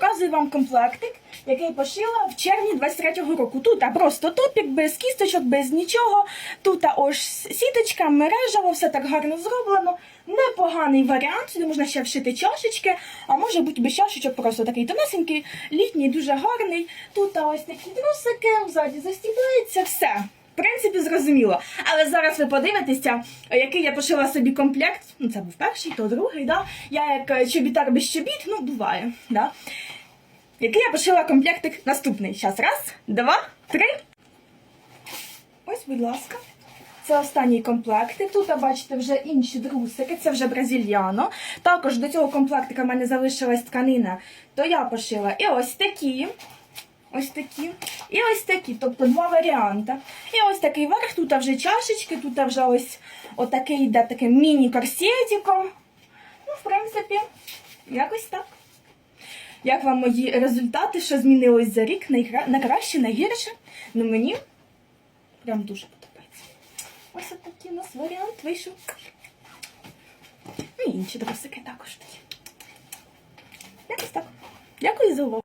Показую вам комплектик, який пошила в червні 23-го року. Тут а просто топік, без кісточок, без нічого. Тут а ось сіточка, мережево, все так гарно зроблено. Непоганий варіант. Сюди можна ще вшити чашечки, а може бути без чашечок, просто такий тонесенький, літній, дуже гарний. Тут а ось такі трусики, ззаді застібається, все. Принципі, зрозуміло. Але зараз ви подивитеся, який я пошила собі комплект. Ну, це був перший, то другий, да? Я як е, чобітар без чобіт, ну, буває, да? Який я пошила комплектик наступний. Зараз, раз, два, три. Ось, будь ласка. Це останній комплектик. Тут, бачите, вже інші трусики, це вже бразильяно. Також до цього комплектика в мене залишилась тканина, то я пошила і ось такі. Ось такі. І ось такі, тобто два варіанти. І ось такий верх, тут вже чашечки, тут вже ось отакий йде таким міні-корсетиком. Ну, в принципі, якось так. Як вам мої результати, що змінилось за рік, на краще, найгірше? Ну мені прям дуже подобається. Ось отакий у нас варіант вийшов. Ну і інші трусики також такі. Якось так. Дякую за увагу.